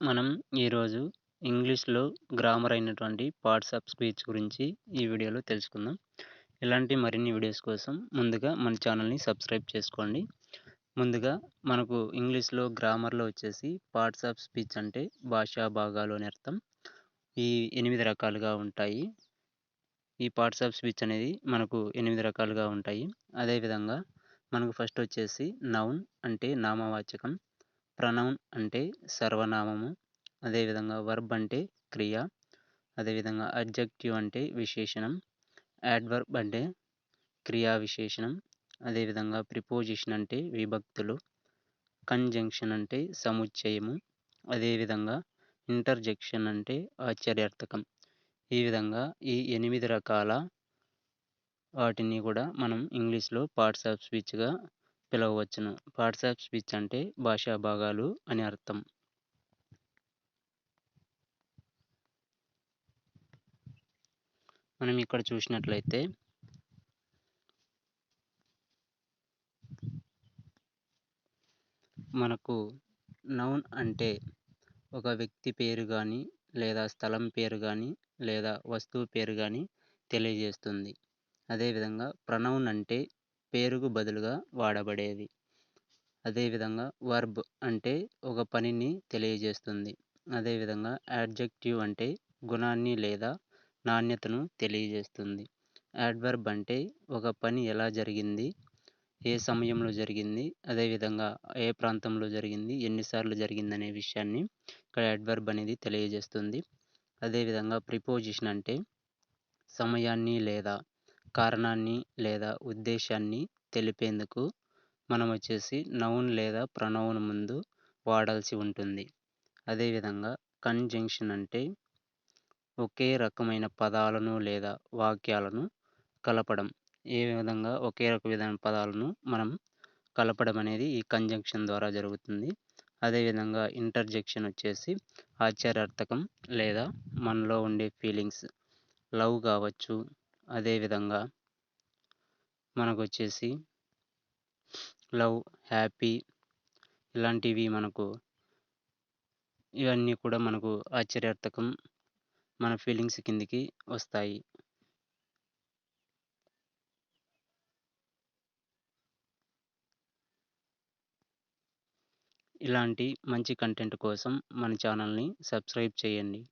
మనం ఈరోజు ఇంగ్లీష్‌లో గ్రామర్ అయినటువంటి పార్ట్స్ ఆఫ్ స్పీచ్ గురించి ఈ వీడియోలో తెలుసుకుందాం. ఇలాంటి మరిన్ని వీడియోస్ కోసం ముందుగా మన ఛానల్‌ని సబ్స్క్రైబ్ చేసుకోండి. ముందుగా మనకు ఇంగ్లీష్‌లో గ్రామర్‌లో వచ్చేసి పార్ట్స్ ఆఫ్ స్పీచ్ అంటే భాషా భాగాలు అని అర్థం. ఈ ఎనిమిది రకాలుగా ఉంటాయి. ఈ పార్ట్స్ ఆఫ్ స్పీచ్ అనేది మనకు ఎనిమిది రకాలుగా ఉంటాయి. అదేవిధంగా మనకు ఫస్ట్ వచ్చేసి నౌన్ అంటే నామవాచకం. ప్రనౌన్ అంటే సర్వనామము. అదేవిధంగా వర్బ్ అంటే క్రియ. అదేవిధంగా అడ్జెక్టివ్ అంటే విశేషణం. యాడ్వర్బ్ అంటే క్రియా విశేషణం. అదేవిధంగా ప్రిపోజిషన్ అంటే విభక్తులు. కంజంక్షన్ అంటే సముచ్చయము. అదేవిధంగా ఇంటర్జెక్షన్ అంటే ఆశ్చర్యార్థకం. ఈ విధంగా ఈ ఎనిమిది రకాల వాటిని కూడా మనం ఇంగ్లీష్‌లో పార్ట్స్ ఆఫ్ స్పీచ్‌గా పిలవవచ్చును. పార్ట్స్ ఆఫ్ స్పీచ్ అంటే భాషా భాగాలు అని అర్థం. మనం ఇక్కడ చూసినట్లయితే మనకు నౌన్ అంటే ఒక వ్యక్తి పేరు కానీ లేదా స్థలం పేరు కానీ లేదా వస్తువు పేరు కానీ తెలియజేస్తుంది. అదేవిధంగా ప్రనౌన్ అంటే పేరుకు బదులుగా వాడబడేది. అదేవిధంగా వర్బ్ అంటే ఒక పనిని తెలియజేస్తుంది. అదేవిధంగా యాడ్జెక్టివ్ అంటే గుణాన్ని లేదా నాణ్యతను తెలియజేస్తుంది. యాడ్వర్బ్ అంటే ఒక పని ఎలా జరిగింది, ఏ సమయంలో జరిగింది, అదేవిధంగా ఏ ప్రాంతంలో జరిగింది, ఎన్నిసార్లు జరిగిందనే విషయాన్ని ఇక్కడ యాడ్వర్బ్ అనేది తెలియజేస్తుంది. అదేవిధంగా ప్రిపోజిషన్ అంటే సమయాన్ని లేదా కారణాన్ని లేదా ఉద్దేశాన్ని తెలిపేందుకు మనం వచ్చేసి నౌన్ లేదా ప్రొనౌన్ ముందు వాడాల్సి ఉంటుంది. అదేవిధంగా కంజంక్షన్ అంటే ఒకే రకమైన పదాలను లేదా వాక్యాలను కలపడం. ఏ విధంగా ఒకే రక విధమైన పదాలను మనం కలపడం అనేది ఈ కంజంక్షన్ ద్వారా జరుగుతుంది. అదేవిధంగా ఇంటర్జెక్షన్ వచ్చేసి ఆశ్చర్యార్థకం లేదా మనలో ఉండే ఫీలింగ్స్ లవ్ కావచ్చు. అదేవిధంగా మనకొచ్చేసి లవ్, హ్యాపీ ఇలాంటివి మనకు ఇవన్నీ కూడా మనకు ఆశ్చర్యార్థకం మన ఫీలింగ్స్ కిందికి వస్తాయి. ఇలాంటి మంచి కంటెంట్ కోసం మన ఛానల్‌ని సబ్స్క్రైబ్ చేయండి.